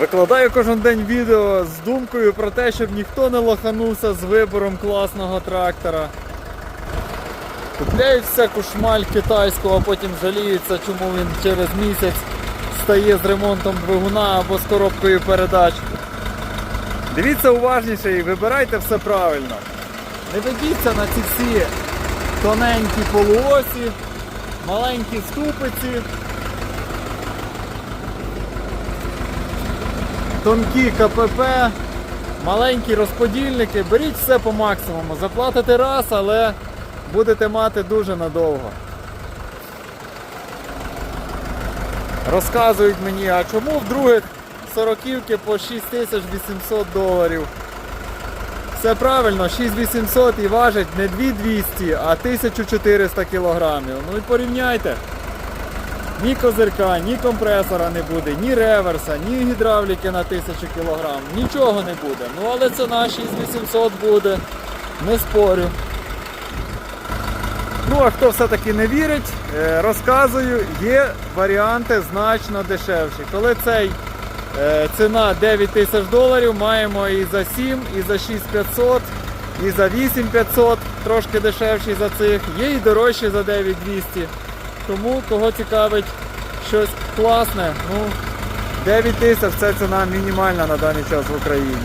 Викладаю кожен день відео з думкою про те, щоб ніхто не лоханувся з вибором класного трактора. Купляють всяку шмаль китайську, а потім жаліються, чому він через місяць стає з ремонтом двигуна або з коробкою передач. Дивіться уважніше і вибирайте все правильно. Не ведіться на ці всі тоненькі полуосі, маленькі ступиці, тонкі КПП, маленькі розподільники. Беріть все по максимуму. Заплатите раз, але будете мати дуже надовго. Розказують мені, а чому в других сороківки по 6800 доларів? Все правильно, 6800 і важить не 2200, а 1400 кілограмів. Ну і порівняйте. Ні козирка, ні компресора не буде, ні реверса, ні гідравліки на 1000 кг. Нічого не буде. Ну але ціна 6800 буде. Не спорю. Ну, а хто все-таки не вірить, е, розказую, є варіанти значно дешевші. Коли цей е, ціна 9 тисяч доларів, маємо і за 7, і за 6500, і за 8500, трошки дешевші за цих, є і дорожчі за 9200. Тому кого цікавить щось класне, ну 9 тисяч це ціна мінімальна на даний час в Україні.